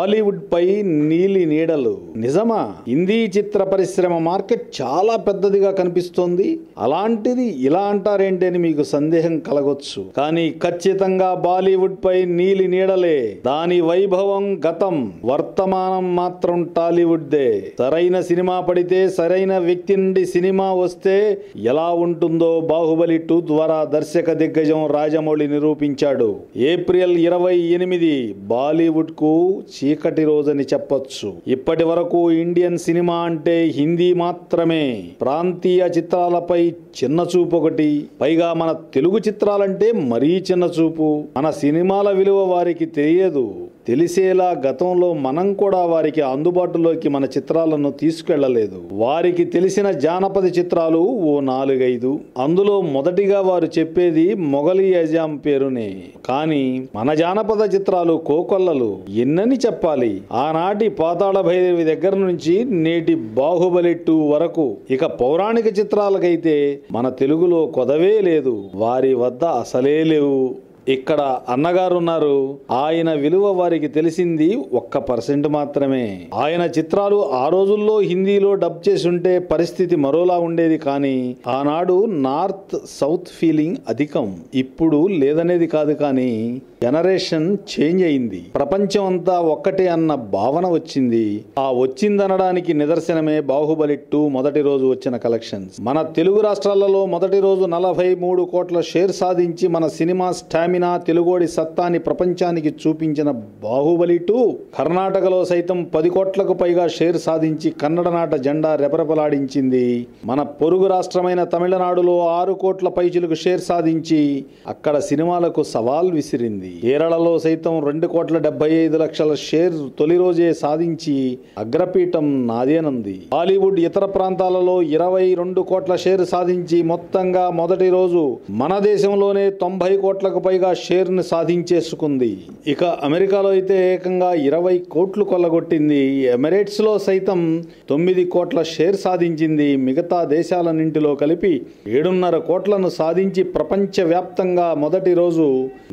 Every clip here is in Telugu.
బాలీవుడ్ పై నీలి నీడలు. నిజమా? హిందీ చిత్ర పరిశ్రమ మార్కెట్ చాలా పెద్దదిగా కనిపిస్తోంది. అలాంటిది ఇలా అంటారేంటి అని మీకు సందేహం కలగొచ్చు. కానీ ఖచ్చితంగా బాలీవుడ్ పై నీలి నీడలే. దాని వైభవం గతం. వర్తమానం మాత్రం టాలీవుడ్ దే సరైన సినిమా పడితే సరైన వ్యక్తి నుండి సినిమా వస్తే ఎలా ఉంటుందో బాహుబలి టూ ద్వారా దర్శక దిగ్గజం రాజమౌళి నిరూపించాడు. ఏప్రిల్ ఇరవై ఎనిమిది బాలీవుడ్కు చీకటి రోజని చెప్పొచ్చు. ఇప్పటి వరకు ఇండియన్ సినిమా అంటే హిందీ మాత్రమే. ప్రాంతీయ చిత్రాలపై చిన్న చూపు ఒకటి పైగా మన తెలుగు చిత్రాలంటే మరీ చిన్న చూపు. మన సినిమాల విలువ వారికి తెలియదు. తెలిసేలా గతంలో మనం కూడా వారికి అందుబాటులోకి మన చిత్రాలను తీసుకెళ్ళలేదు. వారికి తెలిసిన జానపద చిత్రాలు ఓ నాలుగైదు. అందులో మొదటిగా వారు చెప్పేది మొఘలి అజాం పేరునే. కానీ మన జానపద చిత్రాలు కోకొల్లలు ఎన్నని చెప్పాలి? ఆనాటి పాతాళ భైరవి దగ్గర నుంచి నేటి బాహుబలి టూ వరకు ఇక పౌరాణిక చిత్రాలకైతే మన తెలుగులో కొదవే లేదు. వారి వద్ద అసలే లేవు. ఇక్కడ అన్నగారు ఉన్నారు ఆయన విలువ వారికి తెలిసింది ఒక్క పర్సెంట్ మాత్రమే. ఆయన చిత్రాలు ఆ రోజుల్లో హిందీలో డబ్ చేసుంటే పరిస్థితి మరోలా ఉండేది కానీ ఆనాడు నార్త్ సౌత్ ఫీలింగ్ అధికం. ఇప్పుడు లేదనేది కాదు కానీ జనరేషన్ చేంజ్ అయింది. ప్రపంచం అంతా ఒక్కటే అన్న భావన వచ్చింది. ఆ వచ్చిందనడానికి నిదర్శనమే బాహుబలి టూ మొదటి రోజు వచ్చిన కలెక్షన్స్. మన తెలుగు రాష్ట్రాలలో మొదటి రోజు నలభై మూడు కోట్ల షేర్ సాధించి మన సినిమా స్టామినా తెలుగోడి సత్తాని ప్రపంచానికి చూపించిన బాహుబలి టూ కర్ణాటకలో సైతం పది కోట్లకు పైగా షేర్ సాధించి కన్నడ నాట జెండా రెపరెపలాడించింది. మన పొరుగు రాష్ట్రమైన తమిళనాడులో ఆరు కోట్ల పైచులకు షేర్ సాధించి అక్కడ సినిమాలకు సవాల్ విసిరింది. కేరళలో సైతం రెండు కోట్ల డెబ్బై ఐదు లక్షల షేర్ తొలి రోజే సాధించి అగ్రపీఠం నాదేనంది. బాలీవుడ్ ఇతర ప్రాంతాలలో ఇరవై రెండు కోట్ల షేర్ సాధించి మొత్తంగా మొదటి రోజు మన దేశంలోనే తొంభై కోట్లకు పైగా షేర్ను సాధించేసుకుంది. ఇక అమెరికాలో అయితే ఏకంగా ఇరవై కోట్లు కొల్లగొట్టింది. ఎమిరేట్స్లో సైతం తొమ్మిది కోట్ల షేర్ సాధించింది. మిగతా దేశాలన్నింటిలో కలిపి ఏడున్నర కోట్లను సాధించి ప్రపంచ వ్యాప్తంగా మొదటి రోజు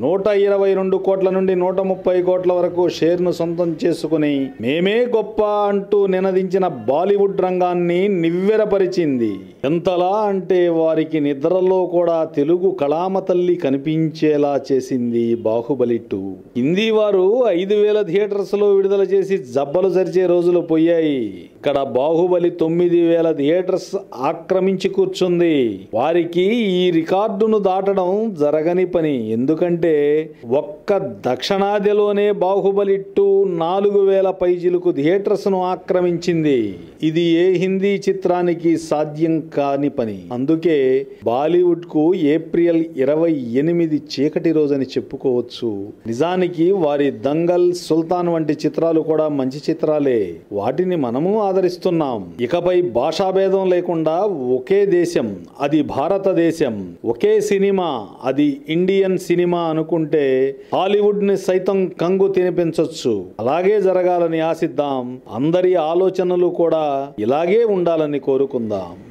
నూట ఇరవై రెండు కోట్ల నుండి నూట ముప్పై కోట్ల వరకు షేర్ను సొంతం చేసుకుని మేమే గొప్ప అంటూ నినదించిన బాలీవుడ్ రంగాన్ని నివ్వెరపరిచింది. ఎంతలా అంటే వారికి నిద్రలో కూడా తెలుగు కళామ తల్లి కనిపించేలా చేసింది బాహుబలి టూ. హిందీ వారు ఐదు వేల థియేటర్స్లో విడుదల చేసి జబ్బలు జరిచే రోజులు పోయాయి. ఇక్కడ బాహుబలి తొమ్మిది వేల థియేటర్స్ ఆక్రమించి కూర్చుంది. వారికి ఈ రికార్డును దాటడం జరగని పని. ఎందుకంటే ఒక్క దక్షిణాదిలోనే బాహుబలి టూ నాలుగు వేల పైజీలకు థియేటర్స్ను ఆక్రమించింది. ఇది ఏ హిందీ చిత్రానికి సాధ్యం కాని పని. అందుకే బాలీవుడ్కు ఏప్రిల్ ఇరవై ఎనిమిది చీకటి రోజని చెప్పుకోవచ్చు. నిజానికి వారి దంగల్ సుల్తాన్ వంటి చిత్రాలు కూడా మంచి చిత్రాలే. వాటిని మనము ఆదరిస్తున్నాం. ఇకపై భాషాభేదం లేకుండా ఒకే దేశం అది భారతదేశం. ఒకే సినిమా అది ఇండియన్ సినిమా అనుకుంటే హాలీవుడ్ని సైతం కంగు తినిపించవచ్చు అలాగే జరగాలని ఆశిద్దాం. అందరి ఆలోచనలు కూడా ఇలాగే ఉండాలని కోరుకుందాం.